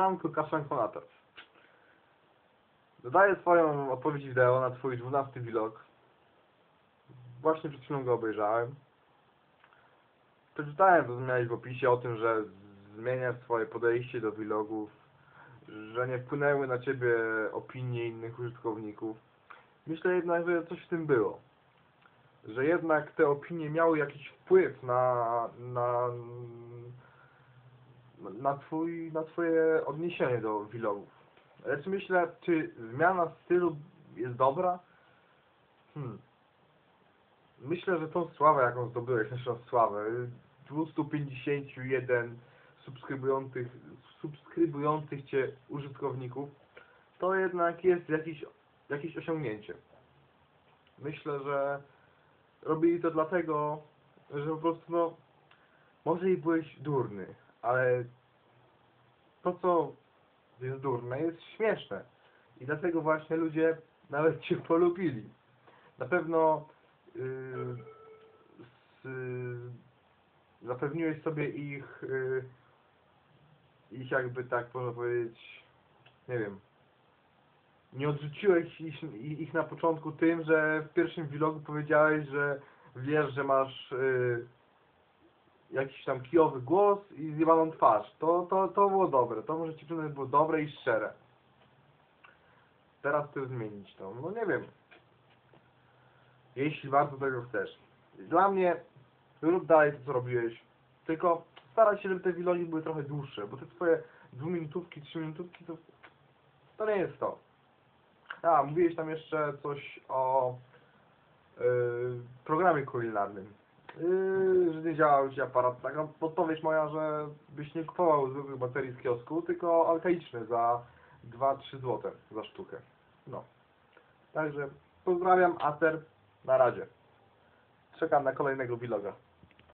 Manko Kaszankonator. Dodaję swoją odpowiedź wideo na twój 12 vlog. Właśnie przed chwilą go obejrzałem. Przeczytałem, co w opisie o tym, że zmieniasz swoje podejście do vlogów, że nie wpłynęły na ciebie opinie innych użytkowników. Myślę jednak, że coś w tym było. Że jednak te opinie miały jakiś wpływ na, na, na, twój, na twoje odniesienie do vlogów. Lecz myślę, czy zmiana stylu jest dobra? Hmm. Myślę, że tą sławę, jaką zdobyłeś, naszą sławę, 251 subskrybujących, subskrybujących Cię użytkowników, to jednak jest jakieś, jakieś osiągnięcie. Myślę, że robili to dlatego, że po prostu, no, może i byłeś durny, ale to, co jest durne, jest śmieszne. I dlatego właśnie ludzie nawet Cię polubili. Na pewno yy, z, zapewniłeś sobie ich, yy, ich jakby tak można powiedzieć, nie wiem, nie odrzuciłeś ich, ich na początku tym, że w pierwszym vlogu powiedziałeś, że wiesz, że masz yy, jakiś tam kijowy głos i zjebaną twarz. To, to, to było dobre, to może ci przyznać było dobre i szczere. Teraz chcę zmienić to. No nie wiem. Jeśli bardzo tego chcesz. Dla mnie rób dalej to, co robiłeś. Tylko staraj się, żeby te vlogi były trochę dłuższe, bo te twoje dwuminutówki, trzyminutówki to, to nie jest to. A, mówiłeś tam jeszcze coś o yy, programie kulinarnym. Yy, że nie działał Ci aparat. Taka podpowiedź moja, że byś nie kupował zwykłych baterii z kiosku, tylko alkaiczne za 2-3 zł za sztukę. No. Także pozdrawiam, Acer, na razie. Czekam na kolejnego vloga.